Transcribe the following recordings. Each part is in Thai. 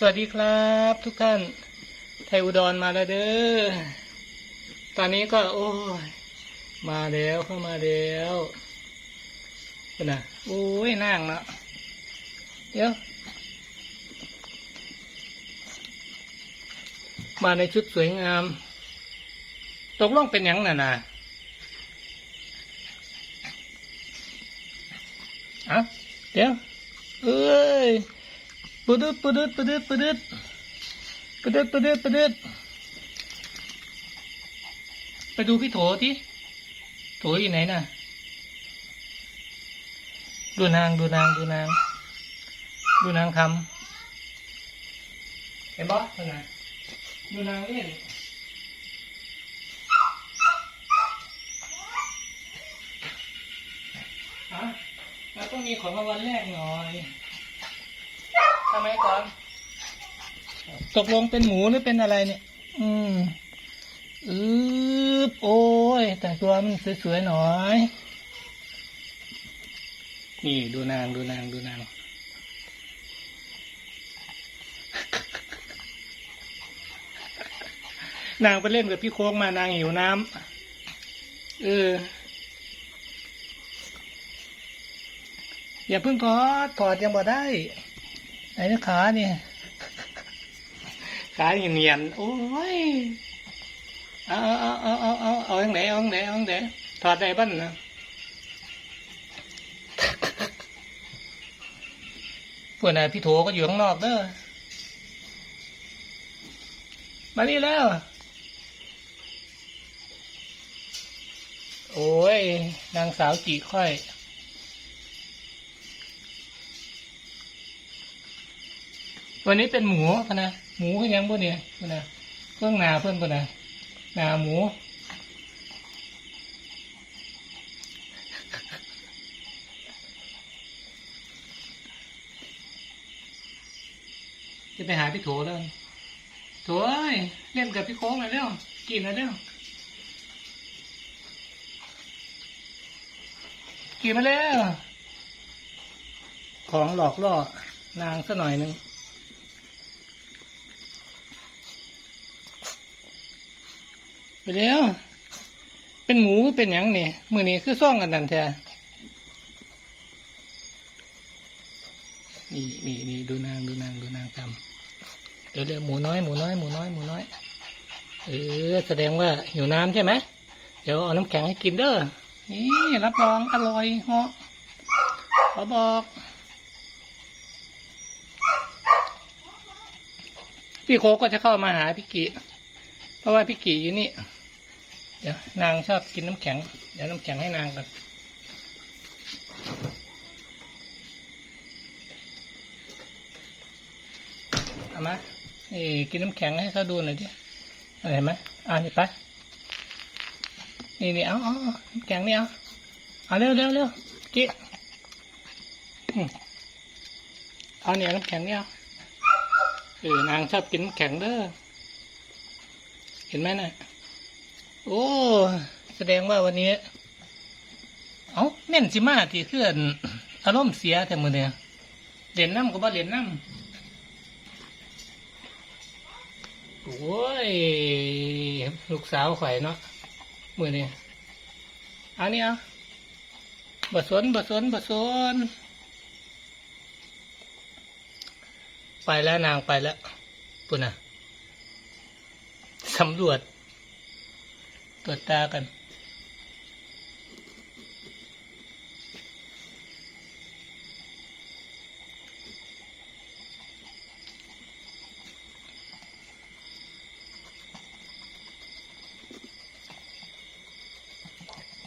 สวัสดีครับทุกท่าน ไทยอุดรมาแล้วเด้อ ตอนนี้ก็ โอ้ย มาแล้วเข้ามาแล้วเป็นนะโอ้ยนั่งเนาะเดี๋ยว มาในชุดสวยงาม ตกลงเป็นยังน่ะนะอะเดี๋ยว เอ้ย ปดึดปดึดปดึดปดึดปดึดปดึดปดึดไปดูพี่โถที่โถอยู่ไหนน่ะ ดูนางดูนางดูนาง ดูนางทำเห็นบอสนะดูนางเล่นฮะเราต้องมีของรางวัลแรกหน่อย มก่อนตกลงเป็นหมูหรือเป็นอะไรเนี่ย อืมอืบโอ้ย แต่งตัวมันสวยๆหน่อย นี่ดูนางดูนางดูนางนางไปเล่นกับพี่โค้งมานางหิวน้ำเออ อย่าเพิ่งถอดถอดยังบ่ได้ ไหนะขาเนี่ยขาเนียนๆโอ้ยเอาเอาเอาเอาเอาเอาอย่างไหนเอาอย่างไหนเอาอย่างไหนถอดได้บ้านนะพวกน่ะพี่โถก็อยู่ข้างนอกเด้อมานี่แล้ว โอ้ยนางสาวจีค่อย วันนี้เป็นหมูพนะหมูก็ยังบ่เนี่ยพนะเครื่องนาเพื่อนพนะนาหมูจะไปหาพี่โถแล้วโถเอ้ยเล่นกับพี่โค้งหน่อยเร็วกินหน่อยเร็วกินมาแล้วของหลอกล่อนางสักหน่อยหนึ่ง ไปแล้ว เป็นหมูเป็นหยังนี่มือนี้คือซ่องกันดันแท้นี่นี่นี่ดูนางดูนางดูนางทำเดี๋ยวเดี๋ยวหมูน้อยหมูน้อยหมูน้อยหมูน้อยเออแสดงว่าหิวน้ำใช่ไหมเดี๋ยวเอาน้ำแข็งให้กินเด้อนี่รับรองอร่อยเหาะขอบอกพี่โคกก็จะเข้ามาหาพี่กิ เพราะว่าพี่กิอยู่นี่ เดี๋ยวนางชอบกินน้ำแข็ง เดี๋ยวน้ำแข็งให้นางก่อนเอามานี่กินน้ำแข็งให้เขาดูหน่อยดิอะไรเห็นไหมอ่านี่ไปนี่นี่เอาเอาเอาน้ำแข็งนี่เอาเอาเร็วเร็วเร็วกิอืมเอาเนี่ยน้ำแข็งเนี่เอาเออนางชอบกินน้ำแข็งเด้อเห็นไหมน่ะ โอ้ แสดงว่าวันนี้ เอาเม่นสิมาที่เพื่อนอารมณ์เสียแต่มือเนี่ยเล่นน้ำก็บ่เล่นน้ำโอ้ย ลูกสาวข่อยเนาะมือเนี่ยอานี่เอาบะสนบะสนบะสนไปแล้วนางไปแล้วปุ่นน่ะสำรวจ ตรวจตากัน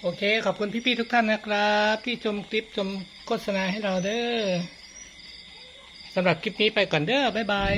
โอเค ขอบคุณพี่ ๆ ทุกท่านนะครับ ที่ชมคลิป ชมโฆษณาให้เราเด้อสำหรับคลิปนี้ไปก่อนเด้อบ๊ายบาย